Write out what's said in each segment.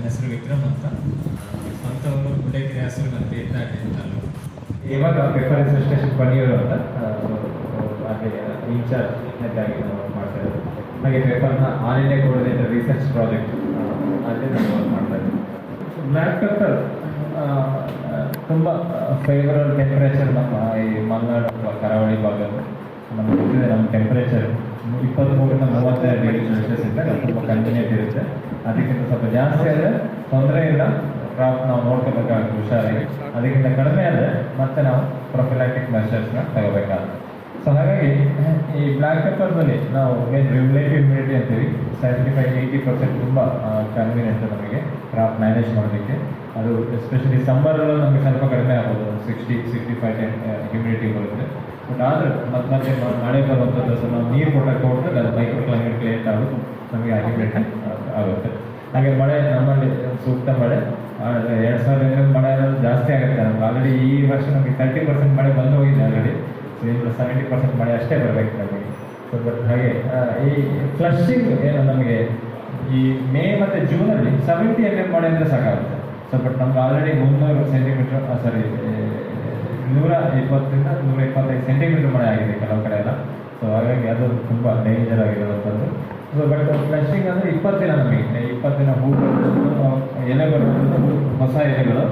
ನನ್ನ ಹೆಸರು ವಿಕ್ರಮ್ ಅಂತ. ಸ್ವಂತವರು ಗುಡ್ಡೇಕೆರೆ ಹೆಸರು ಮತ್ತು ತೀರ್ಥಹಳ್ಳಿ ಅಂತಲ್ಲ ಇವಾಗ ಪೇಪರ್ ಅಸೋಸಿಯೇಷನ್ ಪಣಿಯವರು ಅಂತ ಹಾಗೆ ಇನ್ಚಾರ್ಜ್ ಹೆಡ್ ಆಗಿ ನಾವು ಮಾಡ್ತಾ ಇದ್ದೀವಿ ಹಾಗೆ ಪೇಪರ್ನ ಆನ್ಲೈನ್ ಕೊಡೋದೇ ರಿಸರ್ಚ್ ಪ್ರಾಜೆಕ್ಟ್ ಅಲ್ಲಿ ನಾವು ಮಾಡ್ತಾ ಇದ್ದೀವಿ ಬ್ಲ್ಯಾಕ್ ಪೇಪರ್ ತುಂಬ ಫೇವರಲ್ ಟೆಂಪರೇಚರ್ ನಮ್ಮ ಈ ಮಲೆನಾಡು ಅಥವಾ ಕರಾವಳಿ ಭಾಗ ನಮಗೆ ಗೊತ್ತಿದೆ ನಮ್ಮ ಟೆಂಪ್ರೇಚರ್ ಇಪ್ಪತ್ತ್ಮೂರಿಂದ ಮೂವತ್ತೆರಡು ಡಿಗ್ರಿ ಸೆಲ್ಸಿಯಸ್ ಇದ್ದಾಗ ತುಂಬ ಕಂಟಿನ್ಯೂಟ್ ಇರುತ್ತೆ. ಅದಕ್ಕಿಂತ ಸ್ವಲ್ಪ ಜಾಸ್ತಿ ಆದರೆ ತೊಂದರೆ ಇಲ್ಲ. ಕ್ರಾಪ್ ನಾವು ನೋಡ್ಕೋಬೇಕಾಗುತ್ತೆ, ಹುಷಾರಾಗಿ. ಅದಕ್ಕಿಂತ ಕಡಿಮೆ ಆದರೆ ಮತ್ತೆ ನಾವು ಪ್ರೊಫಿಲಾಕ್ಟಿಕ್ ಮೆಷರ್ಸ್ನ ತಗೋಬೇಕಾಗುತ್ತೆ. ಸೊ ಹಾಗಾಗಿ, ಈ ಬ್ಲ್ಯಾಕ್ ಪೆಪ್ಪರ್ನಲ್ಲಿ ನಾವು ಏನು ರಿಮ್ಯುಲೇಟಿವ್ ಇಮ್ಯುನಿಟಿ ಅಂತೀವಿ ಸೆವೆಂಟಿ ಫೈವ್ ಏಯ್ಟಿ ಪರ್ಸೆಂಟ್ ತುಂಬ ಕನ್ವೀನಿಯಂಟ್ ನಮಗೆ ಕ್ರಾಪ್ ಮ್ಯಾನೇಜ್ ಮಾಡೋದಕ್ಕೆ ಅದು ಎಸ್ಪೆಷಲಿ ಸಮ್ಮರಲ್ಲೂ ನಮಗೆ ಸ್ವಲ್ಪ ಕಡಿಮೆ ಆಗ್ಬೋದು sixty sixty five ten immunity ಬರುತ್ತೆ. ಆದರೆ ಮತ್ತೆ ಮತ್ತೆ ಮಳೆ ಬರುವಂಥದ್ದು ಸೊ ನಾವು ನೀರು ಕೊಟ್ಟಕ್ಕೆ ಹೋಗ್ತದೆ ಅದು ಮೈಕ್ರೋ ಕ್ಲೈಮೇಟ್ ಕ್ರಿಯೇಟ್ ಆಗೋದು. ನಮಗೆ ಆಗಿಬಿಟ್ಟು ಆಗುತ್ತೆ. ಹಾಗೆ ಮಳೆ ನಮ್ಮಲ್ಲಿ ಸೂಕ್ತ ಮಳೆ. ಎರಡು ಸಾವಿರದ ಮಳೆ ಅನ್ನೋದು ಜಾಸ್ತಿ ಆಗುತ್ತೆ. ನಮ್ಗೆ ಆಲ್ರೆಡಿ ಈ ವರ್ಷ ನಮಗೆ ತರ್ಟಿ ಪರ್ಸೆಂಟ್ ಮಳೆ ಬಂದು ಹೋಗಿದೆ ಆಲ್ರೆಡಿ ಸೆವೆಂಟಿ ಪರ್ಸೆಂಟ್ ಮಳೆ ಅಷ್ಟೇ ಬರಬೇಕು ನಮಗೆ. ಸೊ ಬಟ್ ಹಾಗೆ ಈ ಫ್ಲಶಿಂಗ್ ಏನು ನಮಗೆ ಈ ಮೇ ಮತ್ತು ಜೂನಲ್ಲಿ ಸೆವೆಂಟಿ ಎಂ ಎಂ ಮಳೆ ಅಂದರೆ ಸಾಕಾಗುತ್ತೆ. ಸೊ ಬಟ್ ನಮ್ಗೆ ಆಲ್ರೆಡಿ ಮುನ್ನೂರು ಸೆಂಟಿಮೀಟರ್ ಸಾರಿ ನೂರ ಇಪ್ಪತ್ತರಿಂದ ನೂರ ಇಪ್ಪತ್ತೈದು ಸೆಂಟಿಮೀಟರ್ ಮಳೆ ಆಗಿದೆ ಕೆಲವು ಕಡೆ ಎಲ್ಲ. ಸೊ ಹಾಗಾಗಿ ಅದು ತುಂಬ ಡೇಂಜರ್ ಆಗಿರುವಂಥದ್ದು. ಸೊ ಬಟ್ ಫ್ಲಶಿಂಗ್ ಅಂದರೆ ಇಪ್ಪತ್ತು ದಿನ ನಮಗೆ ಇಪ್ಪತ್ತು ದಿನ ಹೂ ಎಲೆಗಳು, ಹೊಸ ಎಲೆಗಳು,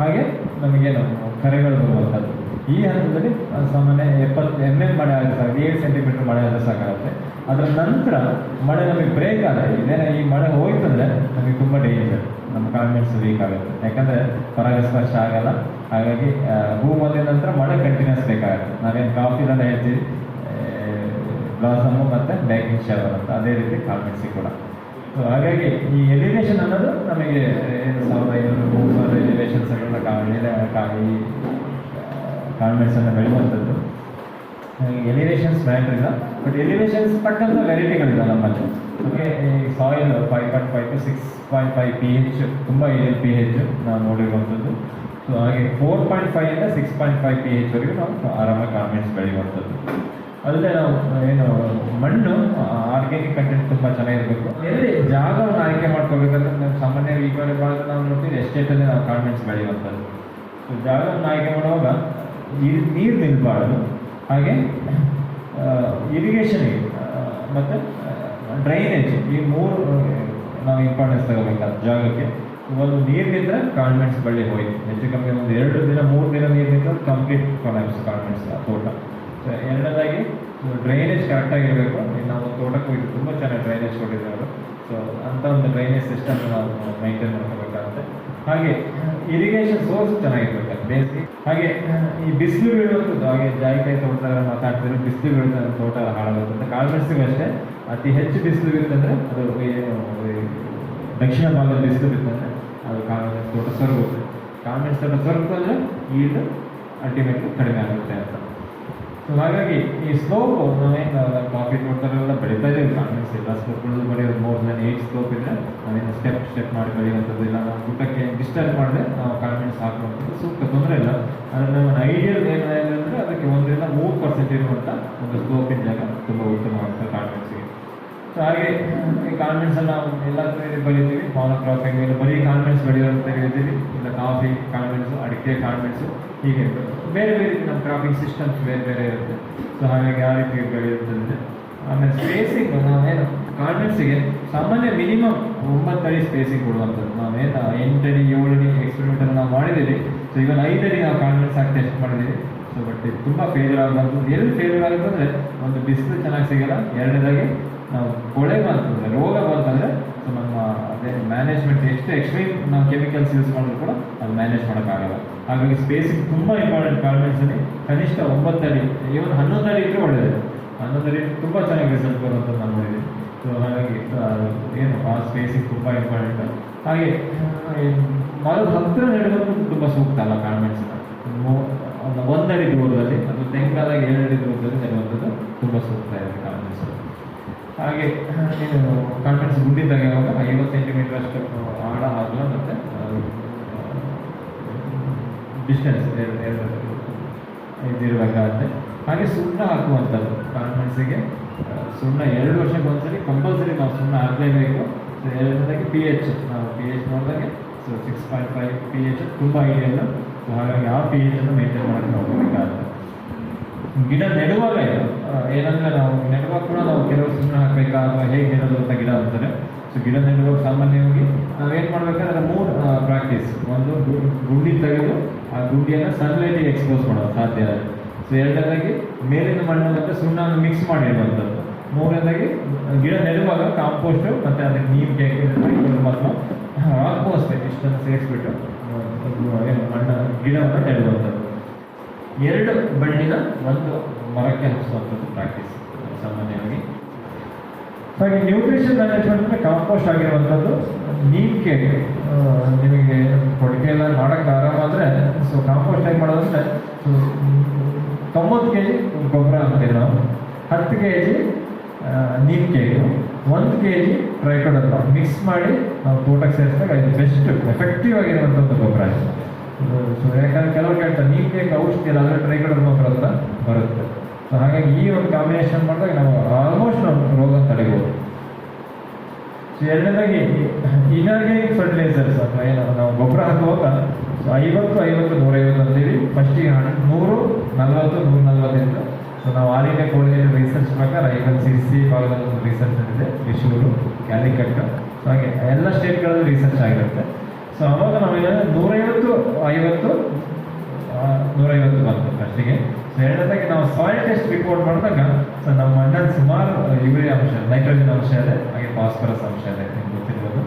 ಹಾಗೆ ನಮಗೇನು ಕರೆಗಳು ಬರುವಂಥದ್ದು. ಈ ಹಂತದಲ್ಲಿ ಸಾಮಾನ್ಯ ಎಪ್ಪತ್ತು ಎಂ ಎಲ್ ಮಳೆ ಆದರೆ ಸಾಕು, ಏಳು ಸೆಂಟಿಮೀಟರ್ ಮಳೆ ಆದರೆ ಸಾಕಾಗುತ್ತೆ. ಅದರ ನಂತರ ಮಳೆ ನಮಗೆ ಬ್ರೇಕ್ ಆದರೆ, ಇದೇನೇ ಈ ಮಳೆ ಹೋಯ್ತಂದ್ರೆ ನಮಗೆ ತುಂಬ ಡೇಂಜರ್ ನಮ್ಮ ಕಾನ್ಫಿಡೆನ್ಸ್ ವೀಕ್ ಆಗುತ್ತೆ. ಯಾಕಂದರೆ ಪರಾಗಸ್ಪರ್ಶ ಆಗಲ್ಲ. ಹಾಗಾಗಿ ಹೂ ನಂತರ ಮಳೆ ಕಂಟಿನ್ಯೂಸ್ ಬೇಕಾಗುತ್ತೆ. ನಾವೇನು ಕಾಫಿಲೆಲ್ಲ ಹೇಳ್ತೀವಿ ಬ್ಲಾಸಮ್ಮು ಮತ್ತು ಬ್ಯಾಕಿಂಗ್ ಶವರ್ ಅಂತ. ಅದೇ ರೀತಿ ಕಾನ್ಫಿಡೆನ್ಸಿ ಕೂಡ. ಸೊ ಹಾಗಾಗಿ ಈ ಎಲಿವೇಶನ್ ಅನ್ನೋದು ನಮಗೆ ಏನು ಸಾವಿರದ ಐನೂರು ಮೂರು ಸಾವಿರ ಎಲಿವೇಶನ್ಸ್ ಎಲ್ಲ ಕಾಯಿ ಕಾನ್ವೆಂಟ್ಸನ್ನು ಬೆಳೆಯುವಂಥದ್ದು. ಎಲಿವೇಶನ್ಸ್ ಮ್ಯಾಟ್ರ್ ಇಲ್ಲ. ಬಟ್ ಎಲಿವೇಶನ್ಸ್ ಪಟ್ಟಂತ ವೆರೈಟಿಗಳಿಲ್ಲ ನಮ್ಮಲ್ಲಿ. ಈ soil five point five to six point five P H ತುಂಬ ಏರಿಯಲ್ ಪಿ ಹೆಚ್ ನಾವು ನೋಡಿರುವಂಥದ್ದು. ಸೊ ಹಾಗೆ ಫೋರ್ ಪಾಯಿಂಟ್ ಫೈವ್ ಇಂದ ಸಿಕ್ಸ್ ಪಾಯಿಂಟ್ ಫೈವ್ ಪಿ ಹೆಚ್ವರೆಗೂ ನಾವು ಆರಾಮಾಗಿ ಕಾನ್ವೆಂಟ್ಸ್ ಬೆಳೆಯುವಂಥದ್ದು ಅಲ್ಲದೆ ನಾವು ಏನು, ಮಣ್ಣು ಆರ್ಗ್ಯಾನಿಕ್ ಕಂಟೆಂಟ್ ತುಂಬ ಚೆನ್ನಾಗಿರಬೇಕು. ಎಲ್ಲಿ ಜಾಗವನ್ನು ಆಯ್ಕೆ ಮಾಡ್ಕೋಬೇಕಂದ್ರೆ ನಾವು ಸಾಮಾನ್ಯ ಈಗಾಗಲೇ ಭಾಳ ನಾವು ನೋಡ್ತೀವಿ ಎಸ್ಟೇಟಲ್ಲಿ ನಾವು ಕಾನ್ವೆಂಟ್ಸ್ ಬೆಳೆಯುವಂಥದ್ದು ಸೊ ಜಾಗವನ್ನು ಆಯ್ಕೆ ಮಾಡುವಾಗ ನೀರು ನಿಲ್ಬಾರ್ದು. ಹಾಗೆ ಇರಿಗೇಷನ್ಗೆ ಮತ್ತು ಡ್ರೈನೇಜ್ ಈ ಮೂರು ನಾವು ಇಂಪಾರ್ಟೆನ್ಸ್ ತಗೋಬೇಕಾದ ಜಾಗಕ್ಕೆ. ಒಂದು ನೀರು ನಿಂತರೆ ಕಾನ್ವೆಂಟ್ಸ್ ಬಳ್ಳಿ ಹೋಯ್ತು. ಹೆಚ್ಚು ಕಮ್ಮಿ ಒಂದು ಎರಡು ದಿನ, ಮೂರು ದಿನ ನೀರು ನಿಂತರೆ ಕಂಪ್ಲೀಟ್ ಕೊಲಾಪ್ಸ್ ಆ ತೋಟ. ಸೊ ಎರಡನೇದಾಗಿ ಡ್ರೈನೇಜ್ ಕರೆಕ್ಟಾಗಿರಬೇಕು ನಾವು ತೋಟಕ್ಕೆ ಹೋಗಿ ತುಂಬ ಚೆನ್ನಾಗಿ ಡ್ರೈನೇಜ್ ಕೊಟ್ಟಿದ್ದಾರೆ. ಸೊ ಅಂಥ ಒಂದು ಡ್ರೈನೇಜ್ ಸಿಸ್ಟಮ್ ನಾವು ಮೈಂಟೈನ್ ಮಾಡ್ಕೋಬೇಕಾಗುತ್ತೆ. ಹಾಗೆ ಇರಿಗೇಷನ್ ಸೋರ್ಸ್ ಚೆನ್ನಾಗಿರ್ಬೇಕು ಬೇಸಿಗೆ ಹಾಗೆ, ಈ ಬಿಸಿಲು ಬೀಳುವಂಥದ್ದು ಹಾಗೆ ಜಾಯಿಕಾಯಿ ತೋಟದಾಗ ಮಾತಾಡ್ತಿದ್ರೆ ಬಿಸಿಲು ಬೀಳುತ್ತೆ ತೋಟ ಹಾಳಾಗುತ್ತೆ ಅಂತ ಕಾಳ್ಮೆಣಸಿಗೂ ಅಷ್ಟೇ. ಅತಿ ಹೆಚ್ಚು ಬಿಸಿಲು ಬೀಳುತ್ತಂದ್ರೆ ಅದು ದಕ್ಷಿಣ ಭಾಗದ ಬಿಸಿಲು ಬಿತ್ತಂದ್ರೆ ಅದು ಕಾಳ್ಮೆಣಸು ತೋಟ ಕಾಮನ್ ಕಾಳ್ಮೆಣಸು ತೋಟ ಸೊರಗುತ್ತಂದ್ರೆ ಈಲ್ಡ್ ಅಲ್ಟಿಮೇಟ್ಲಿ ಕಡಿಮೆ ಆಗುತ್ತೆ ಅಂತ. ಸೊ ಹಾಗಾಗಿ ಈ ಸ್ಲೋಪ್ ನಾವೇನು ಕಾಫಿ ಎಲ್ಲ ಬೆಳೀತಾ ಇದ್ದೀವಿ ಕಾನ್ಫಿಡೆನ್ಸ್ ಎಲ್ಲ ಸ್ಲೋಪ್ಗಳು ಬರೆಯೋದು ಮೋರ್ ದನ್ ಏಟ್ ಸ್ಲೋಪ್ ಇದ್ದರೆ ನಾವೇನು ಸ್ಟೆಪ್ ಸ್ಟೆಪ್ ಮಾಡಿ ಬೆಳೆಯುವಂಥದ್ದು ಇಲ್ಲ. ನಾವು ಗುಟ್ಟಕ್ಕೆ ಡಿಸ್ಟರ್ಬ್ ಮಾಡಿದ್ರೆ ನಾವು ಕಾಮೆಂಟ್ಸ್ ಹಾಕುವಂಥದ್ದು ಸೂಕ್ತ ತೊಂದರೆ ಇಲ್ಲ. ಆದರೆ ನಮ್ಮ ಐಡಿಯಲ್ ಏನಾಗಿದೆ ಅಂದರೆ ಅದಕ್ಕೆ ಒಂದರಿಂದ ಮೂರು ಪರ್ಸೆಂಟ್ ಇರುವಂಥ ಒಂದು ಸ್ಲೋಪಿನ ಜಾಗ ಸೊ ಹಾಗೆ ಈ ಕಾನ್ಫಿಡೆನ್ಸ್ ನಾವು ಎಲ್ಲ ಕಡೆ ಬೆಳಿತೀವಿ. ಮಾನೋಕ್ರಾಪಿಂಗ್ ಇಲ್ಲ ಬರೀ ಕಾನ್ಫಿಡೆನ್ಸ್ ಬೆಳೆಯುವಂತ ಹೇಳ್ತೀವಿ ಇಲ್ಲ ಕಾಫಿ ಕಾನ್ಫಿಡೆನ್ಸು ಅಡಿಕೆ ಕಾನ್ವೆಂಟ್ಸು ಹೀಗೆ ಬೇರೆ ಬೇರೆ ನಮ್ಮ ಕ್ರಾಪಿಂಗ್ ಸಿಸ್ಟಮ್ಸ್ ಬೇರೆ ಬೇರೆ ಇರುತ್ತೆ. ಸೊ ಹಾಗಾಗಿ ಆ ರೀತಿ ಬೆಳೆಯುತ್ತದೆ ಆಮೇಲೆ ಸ್ಪೇಸಿಂಗ್ ನಾವೇನು ಕಾನ್ವೆಂಟ್ಸಿಗೆ ಸಾಮಾನ್ಯ ಮಿನಿಮಮ್ ಒಂಬತ್ತಡಿ ಸ್ಪೇಸಿಂಗ್ ಕೊಡುವಂಥದ್ದು. ನಾವೇನು ಎಂಟಡಿ, ಏಳಡಿ ಅನ್ನು ನಾವು ಮಾಡಿದ್ದೀವಿ. ಸೊ ಇವನ್ ಐದಡಿ ನಾವು ಕಾನ್ವೆಂಟ್ಸ್ ಆಗಿ ಟೆಸ್ಟ್ ಮಾಡಿದ್ದೀವಿ. ಸೊ ಬಟ್ ಇದು ತುಂಬ ಫೇಲ್ಯೂರ್ ಆಗುವಂಥದ್ದು ಎಲ್ಲಿ ಫೇಲ್ಯೂರ್ ಆಗುತ್ತೆ ಅಂದರೆ, ಒಂದು ಬಿಸಿಲು ಚೆನ್ನಾಗಿ ಸಿಗಲ್ಲ, ಎರಡನೇದಾಗಿ ನಾವು ಕೊಳೆ ಬಂತಂದರೆ ರೋಗ ಬಂತಂದರೆ ಸೊ ನಮ್ಮ ಅದೇ ಮ್ಯಾನೇಜ್ಮೆಂಟ್ ಎಷ್ಟು ಎಕ್ಸ್ಟ್ರೀಮ್ ನಾವು ಕೆಮಿಕಲ್ಸ್ ಯೂಸ್ ಮಾಡಿದ್ರು ಕೂಡ ಅದು ಮ್ಯಾನೇಜ್ ಮಾಡೋಕ್ಕಾಗಲ್ಲ. ಹಾಗಾಗಿ ಸ್ಪೇಸಿಂಗ್ ತುಂಬ ಇಂಪಾರ್ಟೆಂಟ್ ಕಾನ್ವೆಂಟ್ಸಲ್ಲಿ ಕನಿಷ್ಠ ಒಂಬತ್ತು ಅಡಿ ಇವನ್ ಹನ್ನೊಂದು ಅಡಿ ಇದ್ರೂ ಒಳ್ಳೆಯದು ಹನ್ನೊಂದು ಅಡಿ ತುಂಬ ಚೆನ್ನಾಗಿ ರಿಸಲ್ಟ್ ಬರುವಂಥದ್ದು ನಾನು ನೋಡಿದೆ ಸೊ ಹಾಗಾಗಿ ಏನು ಆ ಸ್ಪೇಸಿಂಗ್ ತುಂಬ ಇಂಪಾರ್ಟೆಂಟ್ ಹಾಗೆ ಮರದ ಹತ್ತಿರ ನೆಡುವಂಥದ್ದು ತುಂಬ ಸೂಕ್ತ ಅಲ್ಲ ಕಾರ್ಮೆಂಟ್ಸ್ ಒಂದು ಒಂದಡಿ ದೂರದಲ್ಲಿ, ಅದು ತೆಂಗಾದಾಗ ಏಳಡಿ ದೂರದಲ್ಲಿ ನೆಡುವಂಥದ್ದು ತುಂಬ ಸೂಕ್ತ ಇದೆ ಕಾನ್ವೆಂಟ್ಸ್ ಹಾಗೆ ನೀನು ಕಾನ್ಫಿಡೆನ್ಸ್ ಮುಂದಿದ್ದಾಗ ಯಾವಾಗ? ಐವತ್ತು ಸೆಂಟಿಮೀಟರ್ ಅಷ್ಟು ಆಳ ಆಗಲ್ಲ ಮತ್ತು ಡಿಸ್ಟೆನ್ಸ್ ಇದಿರಬೇಕಾಗತ್ತೆ ಹಾಗೆ ಸುಣ್ಣ ಹಾಕುವಂಥದ್ದು ಕಾನ್ಫಿಡೆನ್ಸಿಗೆ ಸುಣ್ಣ ಎರಡು ವರ್ಷಕ್ಕೆ ಒಂದ್ಸರಿ ಕಂಪಲ್ಸರಿ ನಾವು ಸುಣ್ಣ ಹಾಕಲೇಬೇಕು. ಎರಡನೇದಾಗಿ ಪಿ ಎಚ್ ನಾವು P H ನೋಡಿದಾಗೆ so six point five P H ತುಂಬ ಇದೆಯಲ್ಲ ಸೊ ಹಾಗಾಗಿ ಆ ಪಿ ಎಚ್ ಅನ್ನು ಮೇಂಟೈನ್ ಮಾಡಕ್ಕೆ ನೋಡ್ಕೋಬೇಕಾಗುತ್ತೆ ಗಿಡ ನೆಡುವಾಗ ಇದು. ಏನಂದ್ರೆ ನಾವು ನೆಡುವಾಗ ಕೂಡ ನಾವು ಕೆಲವು ಸುಮ್ಮನೆ ಹಾಕಬೇಕಾ ಅಥವಾ ಹೇಗೆ ನೆಡೋದು ಅಂತ ಗಿಡ ಅಂತಾರೆ. ಸೊ ಗಿಡ ನೆಡುವಾಗ ಸಾಮಾನ್ಯವಾಗಿ ನಾವೇನು ಮಾಡ್ಬೇಕಂದ್ರೆ ಮೂರು ಪ್ರಾಕ್ಟೀಸ್ ಒಂದು ಗುಂಡಿ ತೆಗೆದು ಆ ಗುಂಡಿಯನ್ನು ಸನ್ಲೈಟಿಗೆ ಎಕ್ಸ್ಪೋಸ್ ಮಾಡೋದು ಸಾಧ್ಯ ಸೊ ಎರಡನೇದಾಗಿ ಮೇಲಿನ ಮಣ್ಣು ಮತ್ತು ಸುಣ್ಣವನ್ನು ಮಿಕ್ಸ್ ಮಾಡಿರುವಂಥದ್ದು. ಮೂರನೇದಾಗಿ, ಗಿಡ ನೆಡುವಾಗ ಕಾಂಪೋಸ್ಟು ಮತ್ತು ಅದಕ್ಕೆ ನೀರು ಮತ್ತು ಹಾಕು ಅಷ್ಟೇ. ಇಷ್ಟನ್ನು ಸೇರಿಸ್ಬಿಟ್ಟು ಏನು ಮಣ್ಣು ಗಿಡವನ್ನು ನೆಡುವಂಥದ್ದು. ಎರಡು ಬಣ್ಣಿನ ಒಂದು ಮರಕ್ಕೆ ಹಚ್ಚುವಂಥದ್ದು ಪ್ರಾಕ್ಟೀಸ್ ಸಾಮಾನ್ಯವಾಗಿ. ಹಾಗೆ ನ್ಯೂಟ್ರಿಷನ್ ಮ್ಯಾನೇಜ್ಮೆಂಟ್ ಅಂದರೆ ಕಾಂಪೋಸ್ಟ್ ಆಗಿರುವಂಥದ್ದು ನೀಮ್ ಕೇಕ್ ನಿಮಗೆ ಕೊಡುಗೆ ಎಲ್ಲ ಮಾಡೋಕ್ಕೆ ಆರಾಮಾದರೆ ಸೊ ಕಾಂಪೋಸ್ಟ್ ಹೇಗೆ ಮಾಡೋದಂದರೆ ತೊಂಬತ್ತು ಕೆ ಜಿ ಗೊಬ್ಬರ ಅಂತೀವಿ ನಾವು. ಹತ್ತು ಕೆ ಜಿ ನೀಮ್ ಕೇಕು ಒಂದು ಕೆ ಜಿ ಟ್ರೈಕೋಡಲ್ಲ ಮಿಕ್ಸ್ ಮಾಡಿ ನಾವು ತೋಟಕ್ಕೆ ಸೇರಿಸಿದಾಗ ಇದು ಬೆಸ್ಟ್ ಎಫೆಕ್ಟಿವ್ ಆಗಿರುವಂಥದ್ದು ಗೊಬ್ಬರ. ಇದು ಸೊ ಯಾಕಂದ್ರೆ ಕೆಲವರು ಕೇಳ್ತಾರೆ ನೀಮ್ ಕೇಕ್ ಔಷಧಿ ಇಲ್ಲ ಅಂದರೆ ಟ್ರೈಕೋಡಲ್ ಮಾತ್ರ ಅಂತ ಬರುತ್ತೆ. ಸೊ ಹಾಗಾಗಿ ಈ ಒಂದು ಕಾಂಬಿನೇಷನ್ ಮಾಡಿದಾಗ ನಾವು ಆಲ್ಮೋಸ್ಟ್ ನಾವು ರೋಗ ತಡೆಯಬಹುದು ಸೊ ಎರಡನೇದಾಗಿ ಇನಾರ್ಗ್ಯಾನಿಕ್ ಫರ್ಟಿಲೈಸರ್ಸ್ ಅಥವಾ ಏನು, ನಾವು ಗೊಬ್ಬರ ಹಾಕುವಾಗ ಸೊ ಐವತ್ತು ಐವತ್ತು, ನೂರೈವತ್ತು ಅಂತೀವಿ. ಫಸ್ಟಿಗೆ ನೂರು, ನಲ್ವತ್ತು ನೂರ ನಲ್ವತ್ತರಿಂದ ಸೊ ನಾವು ಆಲ್ ಇಂಡಿಯಾ ರಿಸರ್ಚ್ ಪ್ರಕಾರ ಐವತ್ತು ಸಿ ಸಿ ಭಾಗದಲ್ಲಿ ಒಂದು ರಿಸರ್ಚ್ ಇದೆ ತ್ರಿಶೂರು ಕ್ಯಾಲಿಕಟ್ ಸೊ ಹಾಗೆ ಎಲ್ಲ ಸ್ಟೇಟ್ಗಳಲ್ಲಿ ರಿಸರ್ಚ್ ಆಗಿರುತ್ತೆ. ಸೊ ಅವಾಗ ನಾವು ಏನಂದ್ರೆ ನೂರೈವತ್ತು, ಐವತ್ತು ನೂರೈವತ್ತು ಬಂತು ಫಸ್ಟಿಗೆ ಎರಡನೇದಾಗಿ ನಾವು ಸಾಯಿಲ್ ಟೆಸ್ಟ್ ರಿಪೋರ್ಟ್ ಮಾಡಿದಾಗ ಸೊ ನಮ್ಮ ಮಣ್ಣಲ್ಲಿ ಸುಮಾರು ಯೂರಿಯಾ ಅಂಶ ನೈಟ್ರೋಜನ್ ಅಂಶ ಇದೆ, ಹಾಗೆ ಫಾಸ್ಫರಸ್ ಅಂಶ ಇದೆ ನಿಮ್ಗೆ ಗೊತ್ತಿರ್ಬೋದು.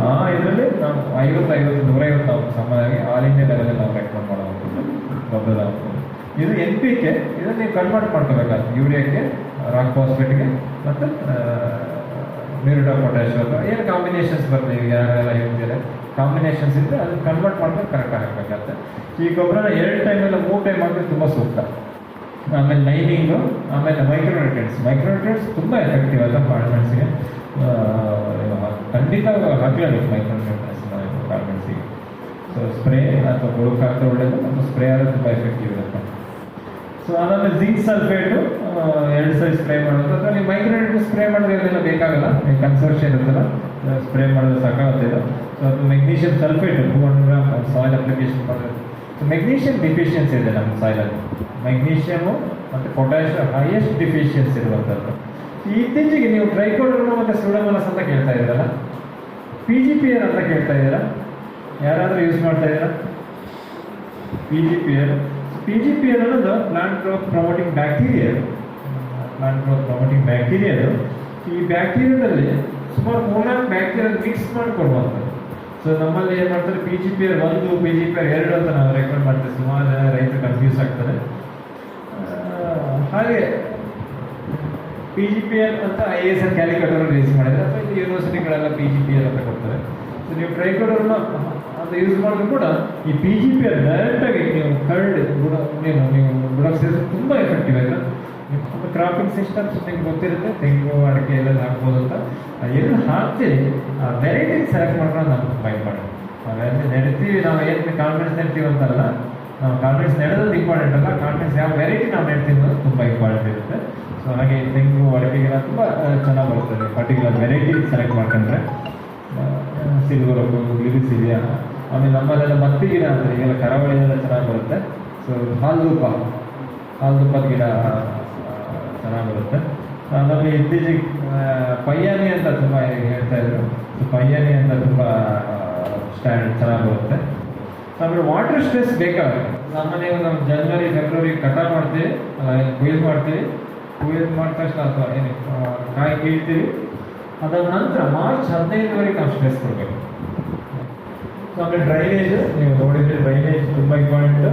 ಆ, ಇದರಲ್ಲಿ ನಾವು ಐವತ್ತು ಐವತ್ತು ನೂರೈವತ್ತು ನಾವು ಸಾಮಾನ್ಯವಾಗಿ ಆಲ್ ಇಂಡಿಯಾ ಲೆವೆಲಲ್ಲಿ ನಾವು ರೆಕಮೆಂಡ್ ಮಾಡುವಂಥದ್ದು ಗೊಬ್ಬರದ. ಇದು ಎನ್ ಪಿ ಕೆ ಇದನ್ನು ನೀವು ಕನ್ವರ್ಟ್ ಮಾಡ್ಕೋಬೇಕಾಗುತ್ತೆ ಯೂರಿಯಾಕ್ಕೆ ರಾಕ್ ಫಾಸ್ಫೇಟ್ಗೆ ಮತ್ತು ಮ್ಯೂರಿಟಾ ಅಥವಾ ಏನು ಕಾಂಬಿನೇಷನ್ಸ್ ಬರ್ತದೆ ಈಗ, ಯಾರೆಲ್ಲ ಹೇಳ್ತಿದ್ದಾರೆ? ಕಾಂಬಿನೇಷನ್ಸ್ ಇದ್ದರೆ ಅದನ್ನು ಕನ್ವರ್ಟ್ ಮಾಡಿದ್ರೆ ಕರೆಕ್ಟಾಗಿ ಹಾಕಬೇಕಾಗತ್ತೆ. ಈ ಗೊಬ್ಬರನ ಎರಡು ಟೈಮ್ ಇಲ್ಲ ಮೂರು ಟೈಮ್ ಮಾಡಿದ್ರೆ ತುಂಬ ಸೂಕ್ತ. ಆಮೇಲೆ ಲೈನಿಂಗು, ಆಮೇಲೆ ಮೈಕ್ರೋನ್ಯೂಟ್ರಿಯೆಂಟ್ಸ್. ಮೈಕ್ರೋನ್ಯೂಟ್ರಿಯೆಂಟ್ಸ್ ತುಂಬ ಎಫೆಕ್ಟಿವ್ ಅಲ್ಲ ಗಾರ್ಮೆಂಟ್ಸ್ಗೆ ಖಂಡಿತ ಹಾಕಲೇಬೇಕು ಮೈಕ್ರೋನ್ಯೂಟ್ರಿಯೆಂಟ್ಸ್ ಗಾರ್ಮೆಂಟ್ಸಿಗೆ ಸೊ ಸ್ಪ್ರೇ ಅಥವಾ ಹಾಕಿದ್ರೆ ಒಳ್ಳೇದು, ಮತ್ತು ಸ್ಪ್ರೇ ಆದರೆ ತುಂಬ ಎಫೆಕ್ಟಿವ್ ಇರುತ್ತೆ. ಸೊ ಆಮೇಲೆ ಜಿಂಕ್ ಸಲ್ಫೇಟು ಎರಡು ಸೈಜ್ ಸ್ಪ್ರೇ ಮಾಡೋದು. ಅಥವಾ ನೀವು ಮೈಕ್ರೋನೇಟ್ ಸ್ಪ್ರೇ ಮಾಡಿದ್ರೆ ಇದೆಲ್ಲ ಬೇಕಾಗಲ್ಲ. ನೀವು ಕನ್ಸರ್ಷನ್ ಇರುತ್ತಲ್ಲ ಸ್ಪ್ರೇ ಮಾಡಿದ್ರೆ ಸಾಕಾಗುತ್ತೆ so magnesium sulphate two hundred gram soil application ಮಾಡಿದ್ರೆ. ಸೊ ಮೆಗ್ನೀಷಿಯಂ ಡಿಫಿಷಿಯನ್ಸಿ ಇದೆ ನಮ್ಮ ಸಾಯಿಲಲ್ಲಿ ಮೆಗ್ನೀಷಿಯಮು ಮತ್ತು ಪೊಟ್ಯಾಷಿಯಂ ಹೈಯೆಸ್ಟ್ ಡಿಫಿಷಿಯನ್ಸಿ ಇರುವಂಥದ್ದು. ಈ ಇತ್ತೀಚೆಗೆ ನೀವು ಟ್ರೈಕೋಡರ್ಮ ಮತ್ತು ಸುಡಮನಸ್ ಅಂತ ಕೇಳ್ತಾ ಇದ್ದೀರಲ್ಲ? ಪಿ ಜಿ ಪಿ ಎರ್ ಅಂತ ಕೇಳ್ತಾ ಇದ್ದೀರಾ? ಯಾರಾದರೂ ಯೂಸ್ ಮಾಡ್ತಾ ಇದ್ದೀರಾ? P G P R P G P R ಅನ್ನೋದು plant growth promoting bacteria plant growth promoting bacteria ಈ ಬ್ಯಾಕ್ಟೀರಿಯಾದಲ್ಲಿ ಸುಮಾರು ಮೂರ್ನಾಲ್ಕು ಬ್ಯಾಕ್ಟೀರಿಯಾ ಮಿಕ್ಸ್ ಮಾಡ್ಕೊಡುವಂಥದ್ದು ಸೊ ನಮ್ಮಲ್ಲಿ ಏನು ಮಾಡ್ತಾರೆ? ಪಿ ಜಿ ಪಿ ಆರ್ ಒಂದು ಪಿ ಜಿ ಪಿ ಎರಡು ಅಂತ ನಾವು ರೆಕಮೆಂಡ್ ಮಾಡ್ತೀವಿ. ಸುಮಾರು ಜನ ರೈತರು ಕನ್ಫ್ಯೂಸ್ ಆಗ್ತಾರೆ. ಹಾಗೆ ಪಿ ಜಿ ಪಿ ಎಲ್ ಅಂತ ಐ ಎ ಎಸ್ ಆರ್ ಕ್ಯಾಲಿಕಟರ್ ರೇಸ್ ಮಾಡಿದ್ರೆ ಅಥವಾ ಇಲ್ಲಿ ಯೂನಿವರ್ಸಿಟಿಗಳೆಲ್ಲ ಪಿ ಜಿ ಪಿ ಎಲ್ ಅಂತ ಕೊಡ್ತಾರೆ. ಸೊ ನೀವು ಟ್ರೈಕೋಡರ್ನ ಅಂತ ಯೂಸ್ ಮಾಡಿದ್ರು ಕೂಡ ಈ ಪಿ ಜಿ ಪಿ ಎಲ್ ಡೈರೆಕ್ಟಾಗಿ ನೀವು ಕರ್ಡ್ ಗುಣ, ಏನು, ನೀವು ಗುಣ ತುಂಬ ಎಫೆಕ್ಟಿವ್ ಆಯ್ತು? ಕ್ರಾಪಿಂಗ್ ಸಿಸ್ಟಮ್ಸ್ ನಿಮ್ಗೆ ಗೊತ್ತಿರುತ್ತೆ ತೆಂಗು ಅಡಿಕೆ ಎಲ್ಲ ಹಾಕ್ಬೋದು ಅಂತ. ಎಲ್ಲಿ ಹಾಕ್ತೀರಿ ವೆರೈಟಿ ಸೆಲೆಕ್ಟ್ ಮಾಡ್ಕೊಂಡು ನಾವು ತುಂಬ ಇಂಪಾರ್ಟೆಂಟ್ ನಾವೆಲ್ಲಿ ನೆಡ್ತೀವಿ ನಾವು ಏನು ಕಾನ್ಫಿಡೆನ್ಸ್ ನೆಡ್ತೀವಿ ಅಂತಲ್ಲ ನಾವು ಕಾನ್ಫಿಡೆನ್ಸ್ ನೆಡೋದು ಇಂಪಾರ್ಟೆಂಟ್ ಅಲ್ಲ ಕಾನ್ಫಿಡೆನ್ಸ್ ಯಾವ ವೆರೈಟಿ ನಾವು ನೆಡ್ತೀವಿ ಅನ್ನೋದು ತುಂಬ ಇಂಪಾರ್ಟೆಂಟ್ ಇರುತ್ತೆ. ಸೊ ಹಾಗೆ ತೆಂಗು ಅಡಿಕೆಗೆಲ್ಲ ತುಂಬ ಚೆನ್ನಾಗಿ ಬರ್ತದೆ ಪರ್ಟಿಕ್ಯುಲರ್ ವೆರೈಟಿ ಸೆಲೆಕ್ಟ್ ಮಾಡ್ಕೊಂಡ್ರೆ ಸಿಲ್ವರ್ ಗಿರಿ ಇದೆಯಾ ಆಮೇಲೆ ನಮ್ಮಲ್ಲೆಲ್ಲ ಮತ್ತಿ ಗಿಡ ಅಂದರೆ ಈಗೆಲ್ಲ ಕರಾವಳಿಯೆಲ್ಲ ಚೆನ್ನಾಗಿ ಬರುತ್ತೆ. ಸೊ ಹಾಲು ಹಾಲ್ದೂಪದ ಗಿಡ ಆ, ಚೆನ್ನಾಗಿ ಬರುತ್ತೆ. ಆಮೇಲೆ ಇತ್ತೀಚೆಗೆ ಪಯ್ಯಾನಿ ಅಂತ ತುಂಬ ಹೇಳ್ತಾ ಇದ್ರು. ಪಯ್ಯಾನಿ ಅಂತ ತುಂಬ ಸ್ಟ್ಯಾಂಡರ್ಡ್ ಚೆನ್ನಾಗಿ ಬರುತ್ತೆ. ಆಮೇಲೆ ವಾಟರ್ ಸ್ಟ್ರೆಸ್ ಬೇಕಾಗುತ್ತೆ. ಸಾಮಾನ್ಯವಾಗಿ ನಾವು ಜನವರಿ ಫೆಬ್ರವರಿ ಕಟ ಮಾಡ್ತೀವಿ ಕುಯ್ದು ಮಾಡ್ತೀವಿ. ಕುಯ್ದು ಮಾಡಿದ ತಕ್ಷಣ ಅಥವಾ ಏನು ಕಾಯಿ ಕೀಳ್ತೀವಿ. ಅದಾದ ನಂತರ ಮಾರ್ಚ್ ಹದಿನೈದವರೆಗೆ ನಾವು ಸ್ಟ್ರೆಸ್ ಕೊಡಬೇಕು. ಆಮೇಲೆ ಡ್ರೈನೇಜ್ ನೀವು ನೋಡಿದ್ರೆ ಡ್ರೈನೇಜ್ ತುಂಬ ಇಂಪಾರ್ಟೆಂಟ್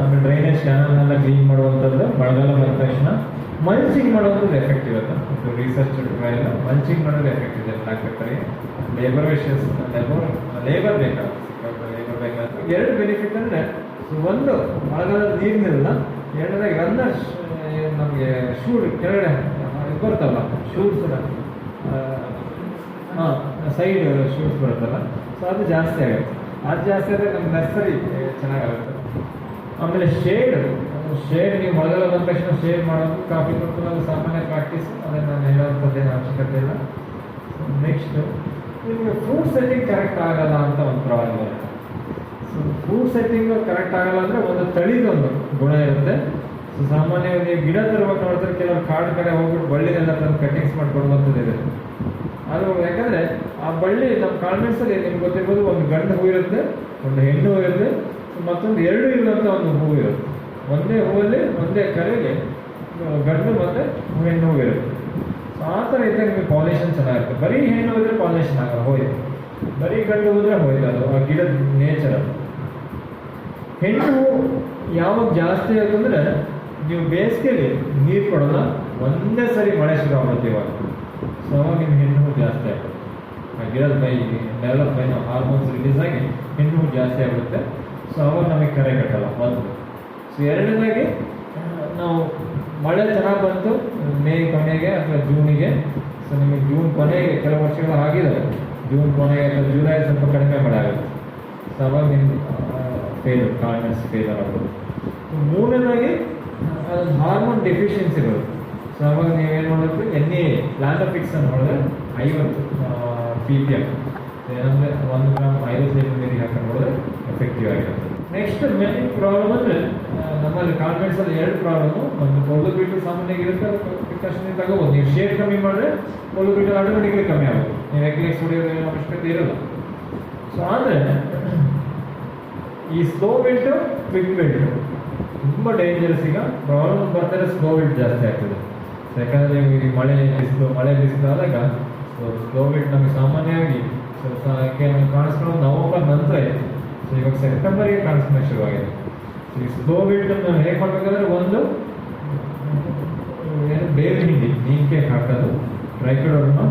ಆಮೇಲೆ ಡ್ರೈನೇಜ್ ಚಾನಲ್ನೆಲ್ಲ ಕ್ಲೀನ್ ಮಾಡುವಂಥದ್ದು ಮಳೆಗಾಲ ಬಂದ ತಕ್ಷಣ ಮಲ್ಚಿಂಗ್ ಮಾಡೋದು ಎಫೆಕ್ಟ್ ಇರುತ್ತೆ. ರಿಸರ್ಚ್ ಎಲ್ಲ ಮಲ್ಚಿಂಗ್ ಮಾಡೋದು ಎಫೆಕ್ಟ್ ಇದೆ ಪೆಪ್ಪರಿಗೆ ಲೇಬರ್ ವೇಷಸ್ ಲೇಬರ್ ಲೇಬರ್ ಬೇಕಾಗುತ್ತೆ. ಲೇಬರ್ ಬೇಕಾಗುತ್ತೆ. ಎರಡು ಬೆನಿಫಿಟ್ ಅಂದರೆ ಒಂದು ಮಳೆಗಾಲದ ನೀರಿನಿಲ್ಲ ಎರಡನೇ ರನ್ನರ್ ನಮಗೆ ಶೂ ಕೆಳಗಡೆ ಬರ್ತಲ್ಲ ಶೂಸ್ ಹಾಂ ಸೈಡ್ ಶೂಸ್ ಬರುತ್ತಲ್ಲ ಸೊ ಅದು ಜಾಸ್ತಿ ಆಗುತ್ತೆ. ಅದು ಜಾಸ್ತಿ ಆದರೆ ನಮ್ಮ ನರ್ಸರಿ ಚೆನ್ನಾಗಾಗುತ್ತೆ. ಆಮೇಲೆ ಶೇಡ್ ಶೇಡ್ ನೀವು ಮಳೆಗಾಲ ಬಂದ ತಕ್ಷಣ ಶೇಡ್ ಮಾಡೋದು ಕಾಫಿ ತೋಟದಲ್ಲಿ ಸಾಮಾನ್ಯ ಪ್ರಾಕ್ಟೀಸ್ ಅದನ್ನು ನಾನು ಹೇಳುವಂಥದ್ದೇನು ಅವಶ್ಯಕತೆ ಇಲ್ಲ. ನೆಕ್ಸ್ಟ್ ನಿಮಗೆ ಫುಡ್ ಸೆಟ್ಟಿಂಗ್ ಕರೆಕ್ಟ್ ಆಗಲ್ಲ ಅಂತ ಒಂದು ಪ್ರಾಬ್ಲಮ್ ಇರುತ್ತೆ ಸೊ ಫುಡ್ ಸೆಟ್ಟಿಂಗ್ ಕರೆಕ್ಟ್ ಆಗಲ್ಲ ಅಂದರೆ ಒಂದು ತಳಿದೊಂದು ಗುಣ ಇರುತ್ತೆ. ಸೊ ಸಾಮಾನ್ಯವಾಗಿ ನೀವು ಗಿಡ ತರುವಾಗ ನೋಡಿದ್ರೆ ಕೆಲವರು ಕಾಡು ಕಡೆ ಹೋಗ್ಬಿಟ್ಟು ಬಳ್ಳಿನೆಲ್ಲ ತಂದು ಕಟ್ಟಿಂಗ್ಸ್ ಮಾಡಿಕೊಡುವಂಥದ್ದು ಇದೆ. ಅದು ಯಾಕಂದ್ರೆ ಆ ಬಳ್ಳಿ ನಮ್ಮ ಕಾಳ್ಮೆಣ್ಸಲ್ಲಿ ನಿಮ್ಗೆ ಗೊತ್ತಿರ್ಬೋದು ಒಂದು ಗಂಡು ಹೂ ಇರುತ್ತೆ, ಒಂದು ಹೆಣ್ಣು ಹೂ ಇರುತ್ತೆ. ಮತ್ತೊಂದು ಎರಡು ಇರುವಂಥ ಒಂದು ಹೂವು ಇರುತ್ತೆ. ಒಂದೇ ಹೂವಲ್ಲಿ, ಒಂದೇ ಕರೆಗೆ ಗಂಡು ಮತ್ತೆ ಹೆಣ್ಣು ಹೂವು ಇರುತ್ತೆ. ಆ ಥರ ಇದ್ದಾಗ ನಿಮಗೆ ಪಾಲಿನೇಷನ್ ಚೆನ್ನಾಗಿರುತ್ತೆ. ಬರೀ ಹೆಣ್ಣು ಹೋದರೆ ಪಾಲಿನೇಷನ್ ಆಗಲ್ಲ ಹೋಯ್ತು ಬರೀ ಗಂಡು ಹೋದ್ರೆ ಹೋಯ್ತು ಅದು ಆ ಗಿಡದ ನೇಚರ್ ಅದು. ಹೆಣ್ಣು ಯಾವಾಗ ಜಾಸ್ತಿ ಆಗುತ್ತಂದ್ರೆ ನೀವು ಬೇಸಿಗೆಲಿ ನೀರು ಕೊಡೋಲ್ಲ, ಒಂದೇ ಸರಿ ಮಳೆ ಶುರು ಆಗುತ್ತೆ ಇವಾಗ. ಸೊ ಅವಾಗ ನಿಮ್ಮ ಹೆಣ್ಣು ಜಾಸ್ತಿ ಆಗುತ್ತೆ. ಆ ಗಿಡದ ಮೈ ಡೆವಲಪ್ ಮೈ ಹಾರ್ಮೋನ್ಸ್ ರಿಲೀಸ್ ಆಗಿ ಹೆಣ್ಣು ಹೂವು ಜಾಸ್ತಿ ಆಗುತ್ತೆ. ಸೊ ಅವಾಗ ನಮಗೆ ಕರೆ ಕಟ್ಟಲ್ಲ ಒಂದು ಸೊ ಎರಡನೇದಾಗಿ, ನಾವು ಮಳೆ ಚೆನ್ನಾಗಿ ಬಂತು, ಮೇ ಕೊನೆಗೆ ಅಥವಾ ಜೂನಿಗೆ. ಸೊ ನಿಮಗೆ ಜೂನ್ ಕೊನೆಗೆ ಕೆಲವು ವರ್ಷಗಳು ಆಗಿದೆ ಜೂನ್ ಕೊನೆಗೆ ಅಥವಾ ಜುಲೈ ಸ್ವಲ್ಪ ಕಡಿಮೆ ಮಳೆ ಆಗುತ್ತೆ. ಸೊ ಅವಾಗ ನಿಮ್ಗೆ ಫೇಲ್ ಕಾರ್ಮೆಂಟ್ಸ್ ಫೇಲ್ ಆಗೋದು ಮೂರನೇದಾಗಿ ಅದೊಂದು ಹಾರ್ಮೋನ್ ಡೆಫಿಷಿಯನ್ಸಿ ಬರುತ್ತೆ. ಸೊ ಅವಾಗ ನೀವೇನು ಮಾಡಬೇಕು? ಎನ್ ಎ ಪ್ಲಾಂಟಫಿಕ್ಸ್ ಅಂತ ನೋಡಿದ್ರೆ ಐವತ್ತು ಪಿ ಪಿ ಎಂ ಏನಂದರೆ ಒಂದು ಗ್ರಾಮ್ ಐವತ್ತು ಲೀಟರ್ ನೀರಿಗೆ ಹಾಕೊಂಡು ನೋಡಿದ್ರೆ ಎಫೆಕ್ಟಿವ್ ಆಗಿರುತ್ತೆ ನೆಕ್ಸ್ಟ್ ಮೇನ್ ಪ್ರಾಬ್ಲಮ್ ಅಂದರೆ ನಮ್ಮಲ್ಲಿ ಕಾನ್ಫಿಡೆನ್ಸಲ್ಲಿ ಎರಡು ಪ್ರಾಬ್ಲಮ್ ಒಂದು ಕೊಲ್ಲು ಬಿಟ್ಟು ಸಾಮಾನ್ಯವಾಗಿರುತ್ತೆ ಪ್ರಿಕಾಷನ್ ತಗೋಬೋದು. ನೀವು ಶೇರ್ ಕಮ್ಮಿ ಮಾಡಿದ್ರೆ ಕೊಲ್ಲು ಬಿಟ್ಟು ಆಟೋಮೆಟಿಕ್ಲಿ ಕಮ್ಮಿ ಆಗುತ್ತೆ. ನೀವು ಎಗ್ಲೆಕ್ಸ್ ಹೊಡೆಯೋದು ಏನೋ ಅವಶ್ಯಕತೆ ಇರಲ್ಲ. ಸೊ ಆದರೆ, ಈ ಸ್ಲೋ ಬಿಲ್ಟ್ ಕ್ವಿಕ್ ಬಿಲ್ಟ್ ತುಂಬ ಡೇಂಜರಸ್ ಈಗ. ಪ್ರಾಬ್ಲಮ್ ಬರ್ತಾರೆ ಸ್ಲೋ ಬಿಲ್ಟ್ ಜಾಸ್ತಿ ಆಗ್ತದೆ. ಯಾಕಂದರೆ ಈ ಮಳೆ ಬಿಸಿಲು ಮಳೆ ಬಿಸಿಲು ಆದಾಗ ಸ್ಲೋ ಬಿಲ್ಟ್ ನಮಗೆ ಸಾಮಾನ್ಯವಾಗಿ ಸ್ವಲ್ಪ ಕಾಣಿಸ್ಕೊಳ್ಳೋದು ನವಂಬರ್ ನಂತರ ಇದೆ ಸೊ ಇವಾಗ ಸೆಪ್ಟೆಂಬರ್ಗೆ ಟ್ರಾನ್ಸ್ಫರ್ಮೇಶನ್ ಶುರುವಾಗಿದೆ. ಈ ಸ್ಲೋ ಬಿಲ್ಟನ್ನು ಹೇಗೆ ಮಾಡಬೇಕಂದ್ರೆ ಒಂದು, ಏನು ಬೇರೆ ಹಿಂಡಿ ನೀನ್ ಕೇಕ್ ಹಾಕೋದು ಟ್ರೈಕೋಡರ್ಮ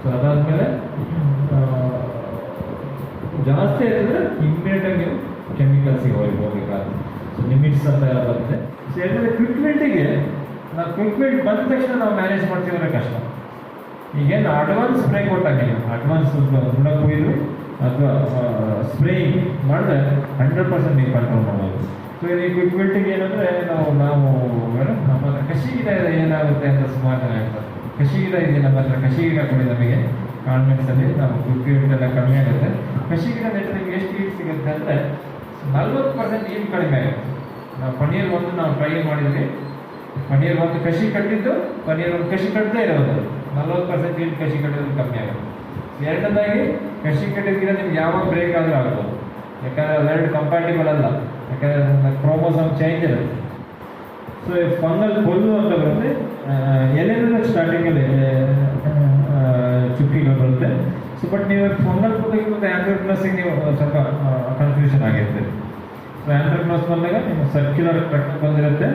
ಸೊ ಅದಾದಮೇಲೆ ಜಾಸ್ತಿ ಆಯ್ತಂದ್ರೆ ಇಮ್ಮಿಡಿಯೇಟಾಗಿ ನೀವು ಕೆಮಿಕಲ್ಸಿಗೆ ಹೋಗಿ ಹೋಗಬೇಕಾದ್ರೆ ಸೊ ಲಿಮಿಟ್ಸ್ ಅಂತ ಎಲ್ಲ ಬರುತ್ತೆ. ಸೊ ಯಾಕಂದರೆ ಕ್ವಿಕ್ ನಾವು ಕ್ವಿಕ್ ಬಿಲ್ಟ್ ಬಂದ ತಕ್ಷಣ ನಾವು ಮ್ಯಾನೇಜ್ ಮಾಡ್ತೀವಂದ್ರೆ ಕಷ್ಟ. ಈಗೇನು ಅಡ್ವಾನ್ಸ್ ಸ್ಪ್ರೇ ಕೊಟ್ಟಾಗಿಲ್ಲ. ಅಡ್ವಾನ್ಸ್ ಬುಡಕ್ಕೆ ಹೋಗಿದ್ರು ಅಥವಾ ಸ್ಪ್ರೇಯಿಂಗ್ ಮಾಡಿದ್ರೆ ಹಂಡ್ರೆಡ್ ಪರ್ಸೆಂಟ್ ನೀವು ಕಂಟ್ರೋಲ್ ಮಾಡ್ಬೋದು. ಸೊ ಈ ಕ್ವಿಕ್ ಏನಂದ್ರೆ, ನಾವು ನಾವು ನಮ್ಮ ಹತ್ರ ಕಸಿ ಗಿಡ ಇದೆ, ಏನಾಗುತ್ತೆ ಅಂತ ಸುಮಾರು ಜನ ಹೇಳ್ತಾರೆ. ಕಸಿ ಗಿಡ ಇದೆ, ನಮ್ಮ ಹತ್ರ ಕಸಿ ಗಿಡ ಕೊಡಿ ನಮಗೆ. ಕಾನ್ವೆಂಟ್ಸಲ್ಲಿ ನಾವು ಕ್ವಿಕ್ ಬಿಲ್ಟ್ ಎಲ್ಲ ಕಡಿಮೆ ಆಗುತ್ತೆ. ಕಸಿ ಗಿಡ ನೆಟ್ಟರೆ ನಿಮ್ಗೆ ಎಷ್ಟು ಈಟ್ ಸಿಗುತ್ತೆ ಅಂದರೆ, ನಲ್ವತ್ತು ಪರ್ಸೆಂಟ್ ಈಟ್ ಕಡಿಮೆ ಆಗುತ್ತೆ. ನಾವು ಪನ್ನೀರ್ ಒಂದು ನಾವು ಟ್ರೈ ಮಾಡಿದ್ವಿ. ಪನ್ನೀರ್ ಒಂದು ಕಸಿ ಕಟ್ಟಿದ್ದು, ಪನ್ನೀರ್ ಒಂದು ಕಸಿ ಕಟ್ಟದೇ ಇರೋದು. ನಲ್ವತ್ತು ಪರ್ಸೆಂಟ್ ಈಟ್ ಕಸಿ ಕಟ್ಟಿದ್ರು ಕಮ್ಮಿ ಆಗುತ್ತೆ. ಎರಡನೇದಾಗಿ ಕಸಿ ಗಿಡ ನಿಮ್ಗೆ ಯಾವಾಗ ಬ್ರೇಕ್ ಆದರೂ ಆಗ್ಬೋದು. ಯಾಕಂದರೆ ಅವೆರಡು ಕಂಪ್ಯಾಟಿಬಲ್ ಅಲ್ಲ. ಯಾಕಂದರೆ ಕ್ರೋಮೋಸಮ್ ಚೇಂಜ್ ಇರುತ್ತೆ. ಸೊ ಫಂಗಲ್ ಕೊಲ್ಲು ಅಂತ ಬರುತ್ತೆ ಎಲೆಲ್ಲ ಸ್ಟಾರ್ಟಿಂಗಲ್ಲಿ ಚುಕ್ಕಿಗಳು ಬರುತ್ತೆ. ಸೊ ಬಟ್ ನೀವು ಫಂಗಲ್ ಕೊಲ್ಲಿಗೆ ಮತ್ತು ಆಂಥ್ರೋಕ್ನೋಸಿಗೆ ನೀವು ಸ್ವಲ್ಪ ಕನ್ಫ್ಯೂಷನ್ ಆಗಿರ್ತೀರಿ ಸೊ ಆಂಥ್ರೋಕ್ನೋಸ್ ಬಂದಾಗ ನಿಮ್ಮ ಸರ್ಕ್ಯುಲರ್ ಕಟ್ ಬಂದಿರುತ್ತೆ.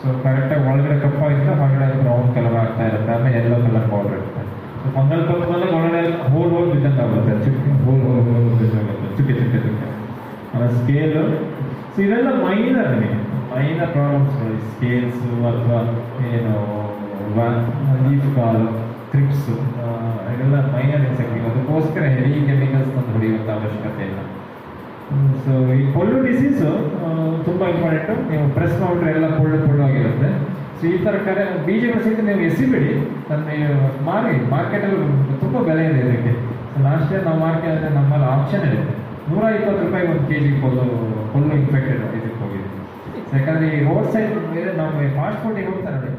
ಸೊ ಕರೆಕ್ಟಾಗಿ ಒಳಗಡೆ ಕಪ್ಪಾಗಿರುತ್ತೆ ಹೊರಗಡೆ ಬ್ರೌನ್ ಕಲರ್ ಆಗ್ತಾ ಇರುತ್ತೆ. ಆಮೇಲೆ ಎಲ್ಲೋ ಕಲರ್ ಪೌಡರ್ ಇರುತ್ತೆ. ಸೊ ಪತ್ರದಲ್ಲಿ ಒಳಗಡೆ ಹೋಲ್ ಹೋಲ್ ಬಿದ್ದಂಗೆ ಆಗುತ್ತೆ ಚುಕ್ಕಿ ಹೋಲ್ ಹೋಲ್ ಹೋಲ್ ಬಿದ್ದಂಗೆ ಚುಕ್ಕಿ ಚುಕ್ಕೆ ಚುಕ್ಕಿ ಆಮೇಲೆ ಸ್ಕೇಲು ಸೊ ಇವೆಲ್ಲ ಮೈನರ್ ನಿಮಗೆ ಮೈನರ್ ಪ್ರಾಬ್ಲಮ್ಸ್ಗಳು ಸ್ಕೇಲ್ಸು ಅಥವಾ ಏನು ಲೀಫ್ ಕಾಲು ಟ್ರಿಪ್ಸು ಇದೆಲ್ಲ ಮೈನರ್ ಇನ್ಸೆಕ್ಟಿವ್ ಅದಕ್ಕೋಸ್ಕರ ಹೆವಿ ಕೆಮಿಕಲ್ಸ್ ತಂದು ಹೊಡೆಯುವಂಥ ಅವಶ್ಯಕತೆ ಇಲ್ಲ ಸೊ ಈ ಪೊಳ್ಳು ಡಿಸೀಸು ತುಂಬ ಇಂಪಾರ್ಟೆಂಟು ನೀವು ಪ್ರೆಸ್ ಮಾಡಿದ್ರೆ ಎಲ್ಲ ಪೊಳ್ಳು ಪೊಳ್ಳು ಆಗಿರುತ್ತೆ ಸೊ ಈ ಥರ ಕರೆ, ಬೀಜಗಳ ಸಹಿತ ನೀವು ಎಸಿಬೇಡಿ. ಅದನ್ನ ಮಾರಿ, ಮಾರ್ಕೆಟಲ್ಲಿ ತುಂಬ ಬೆಲೆ ಇದೆ ಇದಕ್ಕೆ. ಸೊ ಲಾಸ್ಟ್ ಇಯರ್ ನಾವು ಮಾರ್ಕೆಟ್ ಅಂದರೆ ನಮ್ಮಲ್ಲಿ ಆಪ್ಷನ್ ಇದೆ. ನೂರ ಇಪ್ಪತ್ತು ರೂಪಾಯಿ ಒಂದು ಕೆ ಜಿ ಕೊಲ್ಲು ಕೊಲ್ಲು ಇನ್ಫೆಕ್ಟೆಡ್ ಇದಕ್ಕೆ ಹೋಗಿದೆ ಯಾಕಂದರೆ ಈ ರೋಡ್ ಸೈಡ್ ಮೇಲೆ ನಾವು ಫಾಸ್ಟ್ ಫುಡ್ಡಿಗೆ ಹೋಗ್ತಾರೆ